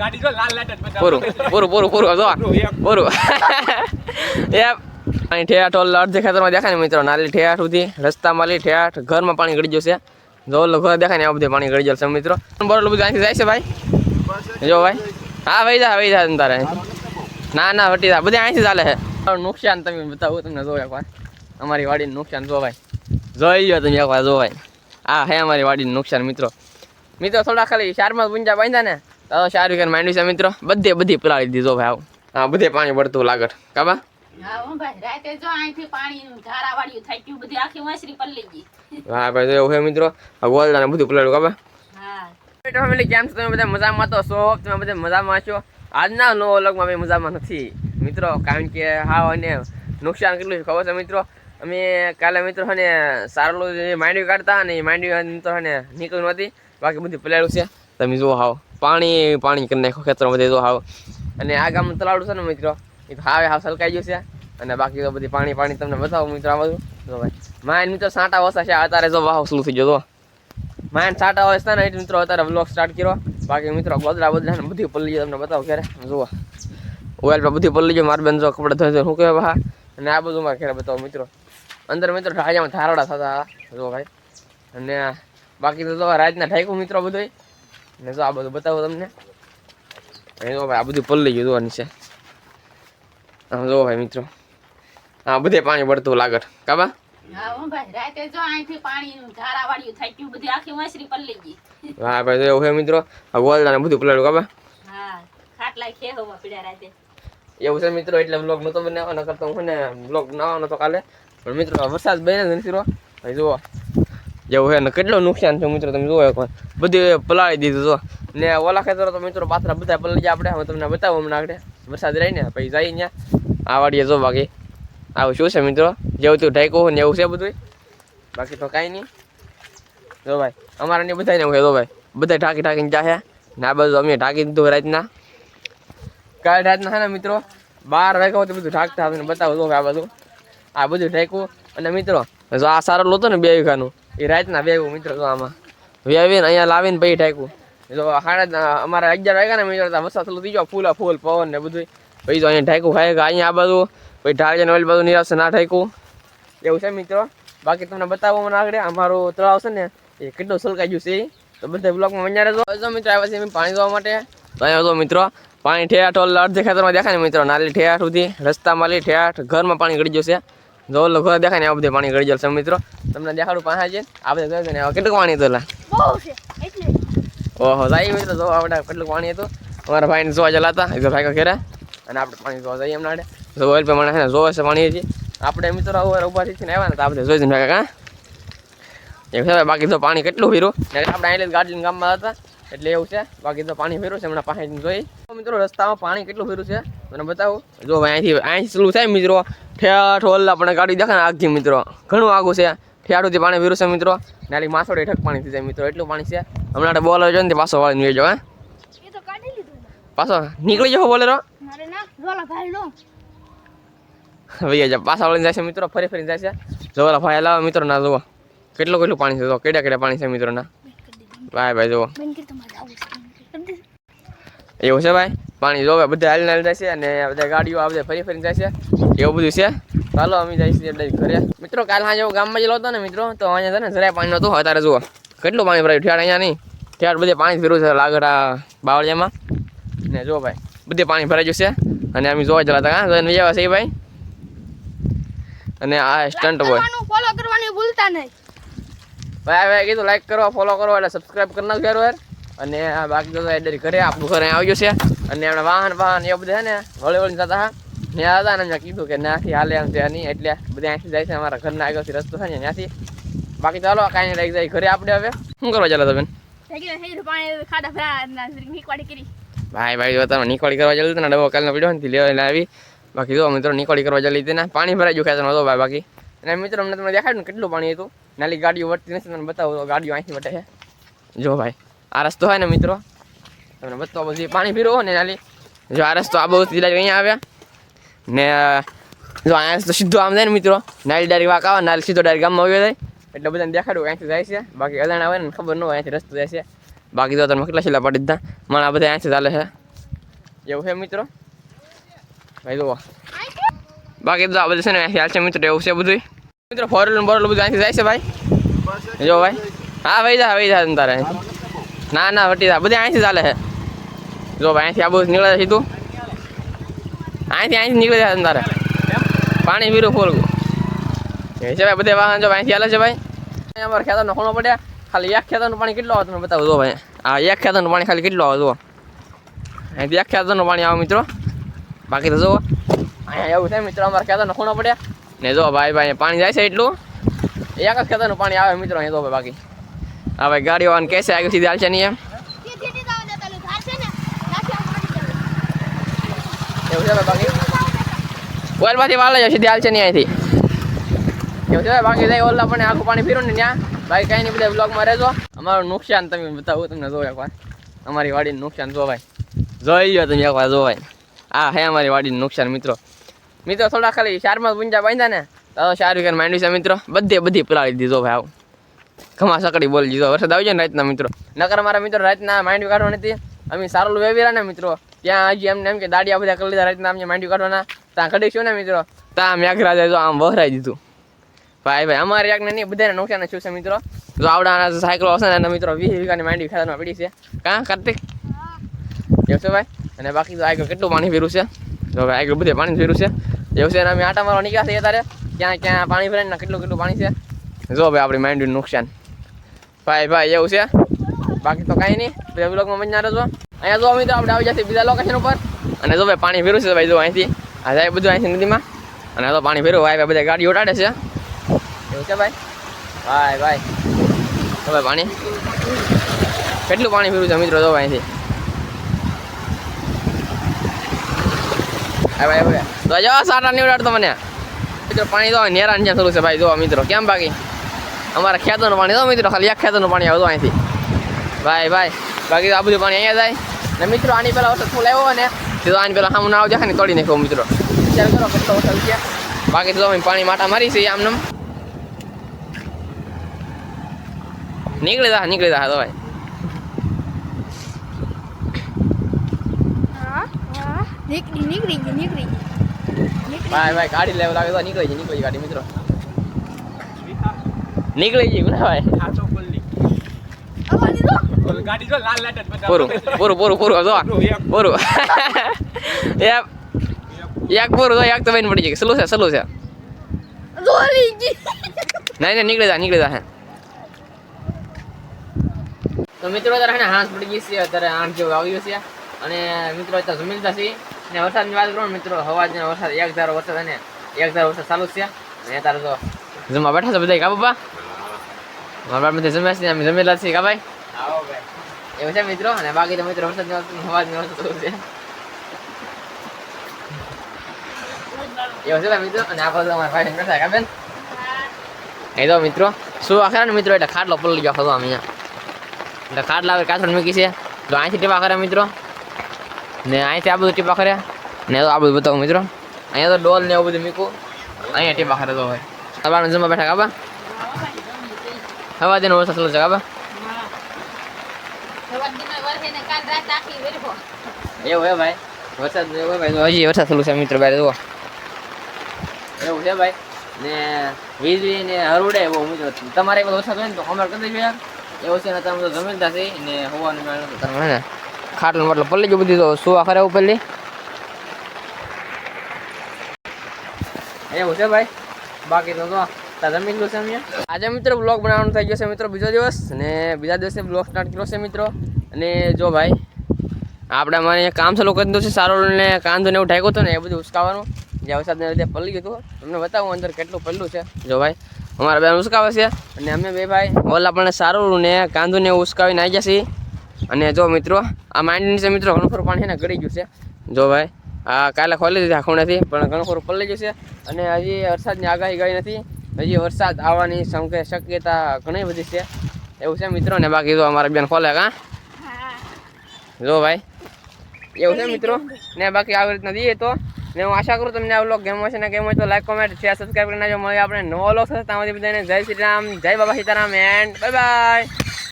ગાડી જો લાલ લાઈટ જ. પૂરું પૂરું પૂરું પૂરું જો પૂરું, એમ. અહીં ઠેઠ ઓલા અડધે ખેતરમાં દેખાય ને મિત્રો નાલી ઠેઠ સુધી રસ્તામાં લી ઠેઠ ઘરમાં પાણી ગળી જશે. જો ઓલો ઘર દેખાય ને આ બધું પાણી ગળી જશે મિત્રો. બરોબર બધું અહીંથી જાય છે ભાઈ? જો ભાઈ. હા ભાઈ જા ભાઈ જા તારે. ના ના વટી જા. બધે અહીંથી ચાલે છે. નુકસાન તમે બતાવો તમને જો એકવાર. અમારી વાડીનું નુકસાન જો ભાઈ. જોઈ લો તમે એકવાર જો ભાઈ. આ હે અમારી વાડીનું નુકસાન મિત્રો. મિત્રો થોડા ખાલી શારમાં પૂંજા બાંધ્યા ને. તો સારું કે માંડવી છે મિત્રો. બધે બધી પલાળી દીધો ભાઈ આવું. હા બધે પાણી પડતું લાગત. કાબા હા ભાઈ રાતે જો અહીંથી પાણી ધારા વાળ્યું થઈ ગયું બધી આખી વાંસરી પલ્લી ગઈ. હા ભાઈ જો એવું છે મિત્રો. આ ને બધું પલાળ્યું કાબા હા. ફેમિલી કેમ છો? તમે બધા મજામાં તો સો તમે બધા મજામાં છો? આજના નો વ્લોગમાં અમે મજામાં નથી. મિત્રો કારણ કે હા અને નુકસાન કેટલું છે ખબર છે મિત્રો? અમે કાલે મિત્રો ને સારું માંડવી કાઢતા અને માંડવી મિત્રો ને નીકળ્યું નથી. બાકી બધું પલાળ્યું છે. તમે જુઓ હાવ. પાણી પાણી કરી નાખો ખેતરો બધે જો હાવ. અને આ ગામનું તલાવડું છે ને મિત્રો, એ તો હાવે હાવ સલકાઈ ગયું છે. અને બાકી તો બધી પાણી પાણી તમને બતાવો મિત્રો આ બધું જો ભાઈ. માઇન મિત્રો સાંટા વસા છે, અત્યારે જો વાવ શું થઈ ગયો જો માઇન્ડ સાટા છે ને, એટલે મિત્રો અત્યારે વ્લોગ સ્ટાર્ટ કર્યો. બાકી મિત્રો ગોદરા બદલા ને બધી પલ્લી તમને બતાવો ક્યારે. જુઓ. ઓઇલ પર બધી પલ્લી માર બેન જો કપડાં ધોઈ શું કહેવાય હા અને આ બધું મારે ક્યારે બતાવો મિત્રો? અંદર મિત્રો રાજામાં ધારડા થતા જો ભાઈ. અને બાકી તો જો રાતના ઠાક્યું મિત્રો બધું ને જો આ બધું બતાવો તમને. અહીં જો ભાઈ આ બધું પલ્લી ગયું જોવાની છે. આમ જો ભાઈ મિત્રો હા બધે પાણી પડતું લાગત કાબા હા ભાઈ ભાઈ એવું છે મિત્રો આ ગોલ્ડ બધું પલાળ્યું કાબા એવું છે મિત્રો એટલે બ્લોગ નતો બનાવવાનો કરતો હું ને બ્લોગ બનાવવાનો તો કાલે. પણ મિત્રો વરસાદ બન્યા જ નથી રો ભાઈ જુઓ. જેવું છે ને કેટલું નુકસાન છે મિત્રો, તમે જોયો એકવાર. બધું પલાળી દીધું, જો. ને ઓલા ખેતરો તો મિત્રો પાથરા બધા પલળી જાય આપણે. હું તમને બતાવું હમણાં આગળ. વરસાદ રહીને પછી જઈ ત્યાં આ વાડીએ જો બાકી. આવું શું છે મિત્રો? જેવું તું હોય ને એવું છે બધું બાકી તો કાંઈ નહીં. જો ભાઈ, અમારા ને બધાને એવું છે, જો ભાઈ. બધા ઢાંકી ઢાંકીને જાહે ને આ બાજુ અમે ઢાંકી દીધું રાતના. કાલ રાતના છે ને મિત્રો, બાર વાગ્યા તો બધું ઢાંકતા ને બતાવું, જો આ બધું આ બધું ઢાંકું અને મિત્રો, જો આ સારો લોતો ને બે વીઘાનું. એ રાતના બે મિત્રો તો આમાં. વેવીને અહીંયા લાવીને પછી ઢાંક્યું જો સાડા અમારા અગિયાર વાગ્યા ને મિત્રો વરસાદ થયેલો થઈ ફૂલ ફૂલ, પવન ને બધું પછી તો અહીંયા ઢાંક્યું ખાય અહીંયા આ બાજુ. પછી ઢાળીને ઓલી બાજુ નિરાશે ના ઢાંક્યું એવું છે મિત્રો? બાકી તમને બતાવો મને આગળ. અમારું તળાવ છે ને, એ કેટલું સલકાઈ ગયું છે. તો બધા બ્લોકમાં મજા રહેજો. મિત્રો આવ્યા છે પાણી ધોવા માટે. તો અહીંયા જો મિત્રો, પાણી ઠેઠ ઓલ અડધે ખેતરમાં દેખાય ને મિત્રો, નાલી ઠેઠ સુધી, રસ્તામાં લી ઠેઠ, ઘરમાં પાણી ગળી જશે જો ઓલો ઘર દેખાય ને આ બધે પાણી ગળી જશે મિત્રો. તમને દેખાડું પાસે છે. આ બધે જોઈ ને કેટલું પાણી હતું છે ઓહો જાય મિત્રો જો આપણે કેટલું પાણી હતું. અમારા ભાઈને જોવા જલા હતા એ ભાઈ ઘેરે. અને આપણે પાણી જોવા જઈએ એમના જો ઓઇલ પ્રમાણે છે ને જોવે છે પાણી હજી. આપણે મિત્રો હવે ઊભા થઈને આવ્યા ને તો આપણે જોઈ જઈને કાકા એ બાકી તો પાણી કેટલું ફેરું આપણે અહીં ગાડી ગામમાં હતા. એટલે એવું છે. બાકી તો પાણી ફેરું છે હમણાં પાસે જોઈ. મિત્રો રસ્તામાં પાણી કેટલું ફેરું છે? મને બતાવું. જો અહીંથી અહીંથી ચાલુ થાય મિત્રો? ઠેઠ ઓલા આપણે ગાડી દેખાય આગથી મિત્રો. ઘણું આગું છે. ઠેઠુંથી પાણી ફેરું છે મિત્રો. નાલી માસોડે ઠક પાણી થઈ જાય મિત્રો. એટલું પાણી છે. હમણાં બોલ જો ને પાછો વાળી નીકળી જાવ હે પાછો નીકળી જાવ બોલેરો. ભાઈ જા પાછા વળીને જાય છે મિત્રો. ફરી ફરીને જાય છે. જો ભાઈ લાવો મિત્રો ના જુઓ. કેટલું કેટલું પાણી છે તો કેડા કેડા પાણી છે મિત્રો ના. ભાઈ ભાઈ આવું દે. એવું છે ભાઈ? પાણી જોવે બધા હાલીને હાલી જાય છે અને બધા ગાડીઓ આ બધા ફરી ફરીને જાય છે. એવું બધું છે. ચાલો અમે છીએ એટલે ઘરે. મિત્રો કાલ હા હું ગામમાં જેલો હતો ને મિત્રો તો અહીંયા છે ને જરાય પાણી નહોતું અત્યારે જુઓ. કેટલું પાણી ભરાયું? ઠેઠ અહીંયા નહીં ઠેઠ બધે પાણી ફેરવું છે લાગડા બાવળિયામાં. ને જો ભાઈ બધે પાણી ભરાઈ ગયું છે. અને અમે જોવા જલા હતા. હા જોઈને વિજય છે ભાઈ. અને આ સ્ટન્ટ હોય ફોલો કરવાની ભૂલતા નહીં. ભાઈ ભાઈ કીધું લાઈક કરો ફોલો કરો એટલે સબસ્ક્રાઈબ કરી નાખજો યાર અને આ બાકી તો એડરી ઘરે આપણું ઘરે આવ્યું છે. અને એમણે વાહન વાહન એ બધા છે ને વળી વળી જતા હા ત્યાં હતા ને કીધું કે ત્યાંથી હાલે એમ ત્યાં નહીં એટલે બધા અહીંથી જાય છે અમારા ઘરના આગળથી રસ્તો છે ને ત્યાંથી. બાકી ચાલો કાંઈ નહીં લઈ જાય ઘરે આપણે હવે. શું કરવા ચાલો તમે? ના ભાઈ ભાઈ જો તમે નીકળી કરવા ચાલી ને ડબો કાલનો પીડ્યો નથી લેવા લાવી આવી. બાકી જો મિત્રો નીકળી કરવા ચાલી હતી ને પાણી ભરાઈ ગયું ખેતરમાં તો ભાઈ બાકી. અને મિત્રો અમને તમને દેખાડ્યું ને કેટલું પાણી હતું? નાલી ગાડીઓ વટતી નથી, તમને બતાવું તો ગાડીઓ અહીંથી વટે છે. જો ભાઈ, આ રસ્તો હોય ને મિત્રો, તમને બતાવો બધી પાણી પીરો ને નાલી. જો આ રસ્તો આ બહુ સીધા અહીંયા આવ્યા. ને, જો અહીંયા તો સીધો આમ જાય ને મિત્રો, નાલી ડાયરી વાક આવે નાલી સીધો ડાયરી ગામમાં આવ્યો જાય એટલે બધાને દેખાડું અહીંથી જાય છે. બાકી અદાણા આવે ને ખબર ન હોય અહીંથી રસ્તો જાય છે. બાકી તો તમે કેટલા છેલ્લા પાડી દીધા. મને આ બધા અહીંથી ચાલે છે. એવું છે મિત્રો? ભાઈ જુઓ. બાકી તો આ બધું છે ને ખ્યાલ છે મિત્રો, એવું છે બધું મિત્રો ફોર વ્હીલર બોરલ બધું અહીંથી જાય છે ભાઈ? જો ભાઈ. હા ભાઈ જા ભાઈ જા તારે. ના ના, વટી જા. બધે અહીંથી ચાલે છે. જો ભાઈ, અહીંથી આ બધું નીકળે છે સીધું. અહીંથી અહીંથી નીકળે તમ તારે. પાણી પીરું ફોરવું એ છે ભાઈ, બધે વાહન જો અહીંથી હાલે છે ભાઈ. અમારે ખેતરનો ખોણો પડ્યા. ખાલી એક ખેતરનું પાણી કેટલું આવે તમે બતાવો જો ભાઈ. આ એક ખેતરનું પાણી ખાલી કેટલું આવે અહીંથી એક ખેતરનું પાણી આવે મિત્રો. બાકી તો જુઓ. અહીંયા એવું થાય મિત્રો, અમારે ખેતરનો ખૂણો પડ્યા. ને જો ભાઈ ભાઈ પાણી જાય છે એટલું. એક જ ખેતરનું પાણી આવે મિત્રો અહીં તો બાકી. હા ભાઈ, ગાડીઓ અને કહેશે આગળ સીધી હાલશે નહીં એમ બાકી? ઓઇલમાંથી વાળે છે સીધી હાલશે નહીં અહીંથી. જાય ઓલા પણ આખું પાણી ફીરું ને બાકી કાંઈ નહીં, બધા બ્લોગમાં રહેજો. અમારું નુકસાન તમે બતાવું, તમને જો એકવાર. અમારી વાડીનું નુકસાન, જો ભાઈ. જોઈ લ્યો તમે એકવાર, જો ભાઈ. આ હે અમારી વાડીનું નુકસાન, મિત્રો. મિત્રો, થોડા ખાલી શારમાં પૂંજા બાંધ્યા ને, તો સારું કે માંડવી છે મિત્રો, બધે બધી પલાળી દીધો. ભાઈ, આવું. ખમા સકડી બોલી દીધો. વરસાદ આવી જાય ને રાતના મિત્રો. નકર મારા મિત્રો, રાતના માંડવી કાઢવા નથી. અમે સારું વેવીરા ને મિત્રો. ત્યાં હજી એમને એમ કે દાડિયા બધા કરી લીધા, રાતના અમને માંડવી કાઢવાના. ત્યાં કઢીશું ને મિત્રો. ત્યાં મેઘરાજ તો આમ વહરાઈ દીધું. ભાઈ ભાઈ, અમારે એક નહીં, બધાને નુકસાન શું છે મિત્રો? જો આવડા સાયકલો હશે ને મિત્રો, વીસ વીઘાની માંડવી ખેતરમાં પડી છે. કાં, કાર્તિક? છે ભાઈ? અને બાકી તો આગળ કેટલું પાણી ફેરું છે? તો આગળ બધે પાણી ફેરું છે. એવું છે અમે આટા મારવા નીકળ્યા છીએ તારે ક્યાં ક્યાં, પાણી ભરાય ને કેટલું કેટલું પાણી છે. જો ભાઈ, આપણી માઇન્ડનું નુકસાન. ભાઈ ભાઈ, એવું છે. બાકી તો કાંઈ નહીં. બધા બ્લોગમાં મજા રહેજો અહીંયા જો તો આપણે આવી જશે બીજા લોકેશન ઉપર. અને જો ભાઈ, પાણી ફેરું છે ભાઈ, જો અહીંથી. આ જાય બધું અહીંથી નદીમાં. અને તો પાણી ફેરવું ભાઈ બધા ગાડી ઉડાડે છે. એવું છે ભાઈ? ભાઈ ભાઈ. ભાઈ, પાણી. કેટલું પાણી ફેરવું છે મિત્રો, જો અહીંથી હા ભાઈ ભાઈ તો જો સાટા નહીં ઉડાડતો મને. મિત્રો, પાણી તો નેરાન જ્યાં થયું છે ભાઈ. જો મિત્રો, કેમ બાકી? અમારા ખેતરનું પાણી તો મિત્રો, ખાલી એક ખેતરનું પાણી આવતું અહીંથી. ભાઈ ભાઈ, બાકી તો આ બધું પાણી અહીંયા જાય. ને મિત્રો, આની પહેલાં વરસાદ ફૂલ આવ્યો ને, તો આની પહેલાં સામું ના આવજે ને તોડી નાખ્યો મિત્રો. વિચાર કરો છે બાકી તો અમે પાણી માટા મારી છે આમને નીકળી જા નીકળી જા તો ભાઈ. નીકળી નીકળી ગઈ નીકળી ગઈ. નીકળી ભાઈ ભાઈ ગાડી લેવા લાગે તો નીકળી જાય નીકળી ગાડી મિત્રો. નીકળી ભાઈ. સલું છે સલું છે. ગઈ. નહીં નહીં નીકળી જા નીકળી જા હે. તો મિત્રો અત્યારે હાંસ પડી ગઈ છે અત્યારે આઠ જેવું આવ્યું છે. અને મિત્રો અત્યારે જમીન લીધા છે ને વરસાદની વાત કરું મિત્રો હવા જ વરસાદ એક ધારો વરસાદ અને એક ધારો વરસાદ ચાલુ છે. ને અત્યારે તો જમવા બેઠા છો બધા કા બાપા? મારા બાપ બધા જમ્યા છે અમે જમેલા છીએ. કા ભાઈ? એવું છે મિત્રો? અને બાકી તો મિત્રો વરસાદ હવા જ વરસાદ ચાલુ છે. એવું છે મિત્રો? અને આ બધું અમારા ભાઈ બેઠા કા બેન? એ તો મિત્રો શું આખરા ને મિત્રો? એટલે ખાટલો પલળી ગયો હતો અમે એટલે ખાટલા આવે મૂકી છે. તો અહીંથી ટેવા કરે મિત્રો? ને અહીંથી આ બધું ટીપા કરે ને આ બધું બતાવું મિત્રો. અહીંયા તો ડોલ ને એવું બધું મીકું. અહીંયા ટીપા કરે તો હોય. તમારે જમવા બેઠા કાબા હવા દેનો ઓછા છે કાબા એવું હે ભાઈ. વરસાદ એવું હજી વરસાદ છે મિત્રો બારે, જુઓ. એવું છે ભાઈ. ને વીજળી ને હરવડે બહુ મિત્રો. તમારે બધો વરસાદ હોય ને તો અમારે કરી દેજો યાર. એવું છે ને તમે તો જમીનતા છે ને હોવાનું મેળ તમે ખાટલું મતલબ પલ્લી ગયું બધી તો સુવા ખરે ઉપરલી એવું છે ભાઈ? બાકી તો જો જમીન ગયું છે આજે મિત્રો બ્લોગ બનાવવાનો થઈ ગયો છે મિત્રો બીજો દિવસ ને બીજા દિવસે બ્લોગ સ્ટાર્ટ કર્યો છે મિત્રો. અને જો ભાઈ આપણે મને કામ ચાલુ કરી છે સારું ને કાંદો ને એવું ઢાંક્યું હતું ને એ બધું ઉસકાવાનું. જે વરસાદને લીધે પલ્લી ગયું હતું. તમને બતાવું અંદર કેટલું પડલું છે. જો ભાઈ અમારા બેન ઉસકાવે છે. અને અમે બે ભાઈ ઓલા પણ સારું ને કાંદો ને એવું ઉસકાવીને આવી જશે અને જો મિત્રો, આ માંડની નીચે મિત્રો, ઘણું ખરું પાણી ને ગળી ગયું છે. જો ભાઈ, આ કાલે ખોલી દીધી આખુણેથી પણ ઘણું ખરું પલળી ગયું છે. અને હજી વરસાદની આગાહી ગઈ નથી. હજી વરસાદ આવવાની સંકે શક્યતા ઘણી બધી છે. એવું છે મિત્રો, ને બાકી જો અમારા બેન ખોલે કાં? જો ભાઈ, એવું છે મિત્રો? ને બાકી આવી રીતના દઈએ તો. ને હું આશા કરું તમને આ વ્લોગ ગેમ હશે ને ગેમ હોય તો લાઈક કોમેન્ટ શેર સબસ્ક્રાઈબ કરી નાખજો. મળીએ આપણે નવો વ્લોગ થશે ત્યાં બધાને જય શ્રી રામ, જય Baba Sitaram and bye bye